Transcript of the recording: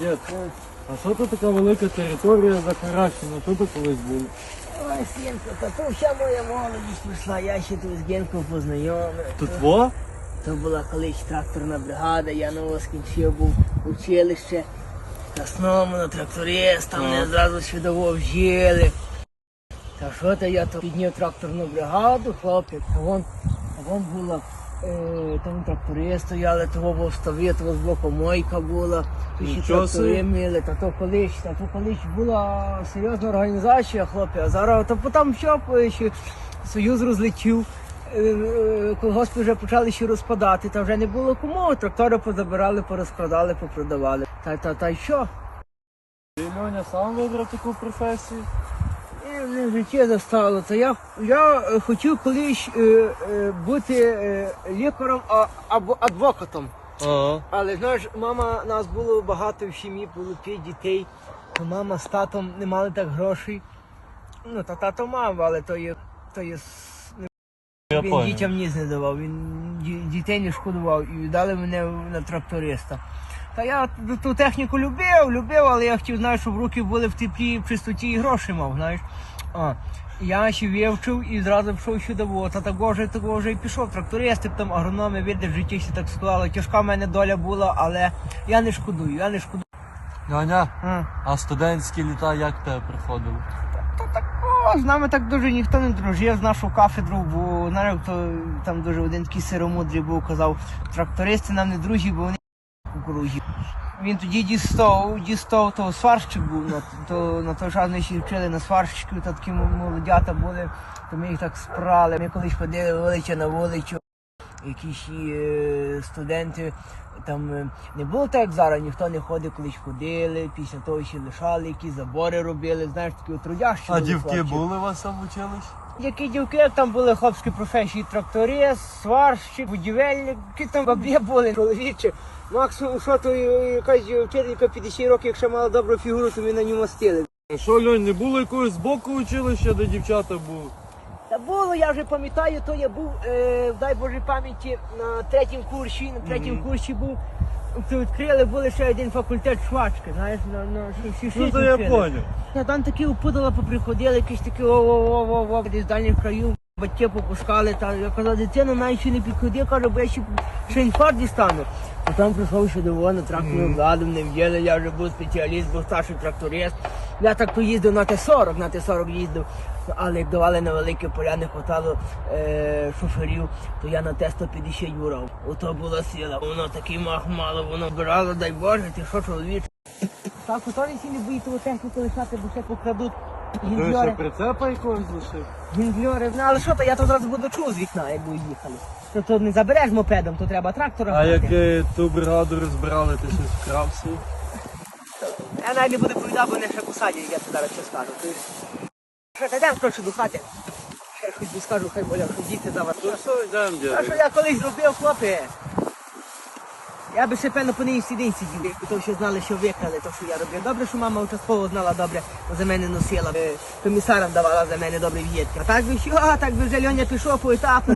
Дід, а що тут така велика територія захаращена? Що тут колись було? Ой, синку, та то вся моя молодість прийшла, я ще тут з Генком познайомив. Тут во? То була колись тракторна бригада, я ново скінчив був училище. Красному на тракторист, там мене зразу свідомо вжили. Та що то я то підняв тракторну бригаду, хлопець, а вон, а вон була там трактори стояли, того був стави, того з боку мойка була, Нічого трактори мили, та то колись, та то колись була серйозна організація, хлопці, а зараз то потім що е, ще Союз розлетів. е, е, Колгоспи вже почали ще розпадати, та вже не було кому. Трактори позабирали, порозкрадали, попродавали. Та та та й що? Ти Льоня сам вибрав таку професію? Мене в житті застало. То я, я е, хотів колись е, е, бути е, лікарем а, або адвокатом. Ага. Але знаєш, мама нас було багато в сім'ї, було п'ять дітей. То мама з татом не мали так грошей. Ну, та тато мав, але то є, то є с- Я він понял. дітям ніс не давав, він ді- дітей не шкодував і віддали мене на тракториста. Та я ту- техніку любив, любив, але я хотів, знаєш, щоб руки були в теплі, в чистоті і гроші мав, знаєш. А, я ще вивчив і зразу пішов сюди, та того вже, вже і пішов. Трактористи, там агрономи, видиш, в житті все так склало. Тяжка в мене доля була, але я не шкодую, я не шкодую. Льоня, А. а студентські літа як тебе приходили? Та такого, з нами так дуже ніхто не дружив з нашу кафедру, бо знаєш, то там дуже один такий сиромудрий був, казав, трактористи нам не друзі, бо вони кукурузі. Він тоді дістав, дістав, то сварщик був, на, то, на той час ми ще вчили на сварщиків, то такі молодята були, то ми їх так спрали. Ми колись ходили величе на вулицю, якісь е, студенти. Там е, не було так, як зараз, ніхто не ходив, колись ходили, після того ще лишали, які забори робили, знаєш, такі трудящі. А були дівки хлопці. були у вас там училищі? Які дівки, там були хлопські професії, тракторист, сварщик, будівельник, які там бабі були, чоловічі. Максимум, що то е, якась вчителька 50 років, якщо мала добру фігуру, то ми на ньому мастили. А що, Льонь, не було якогось боку училища, де дівчата були? Та було, я вже пам'ятаю, то я був, е, дай Божій пам'яті, на третім курсі, на третім курсі був. То відкрили, були ще один факультет швачки, знаєш, на, на всі Ну то я поняв. Я там такі опудала поприходили, якісь такі о-о-о-о-о, десь з дальніх країв. Батьки попускали, та я казав, дитина навіть ще не підходи, каже, бо я ще, ще інфаркт дістану. А там прийшов ще до на тракторну владу, мене вділи, я вже був спеціаліст, був старший тракторист. Я так поїздив на Т-40, на Т-40 їздив, але як давали на велике поля, не хватало е, шоферів, то я на Т-150 бурав. Ото була сила, воно такий мах мало, воно брало, дай Боже, ти що чоловік. Так, у Толі не боїть того техніку лишати, бо ще покрадуть Ти ще гіндльори. прицепа якогось лишив? Гіндльори, ну але що то, я то зразу буду чув з вікна, як будуть їхали. То, то не забереш мопедом, то треба трактора. А гнати. як е, ту бригаду розбирали, ти щось вкрав собі? Я навіть не буду повідати, бо не ще посадять, я тобі зараз що скажу. Ти... Що, та йдемо коротше до хати. Ще хоч би скажу, хай боля, що діти за вас. Ну все, йдемо, А що дядя. я колись робив, хлопці? Я би ще певно по ній сидінь сидів, то що знали, що викрали, то що я робив. Добре, що мама участково знала добре, за мене носила, комісарам давала за мене добре в'єтки. А так би що, так би вже Льоня пішов по етапу.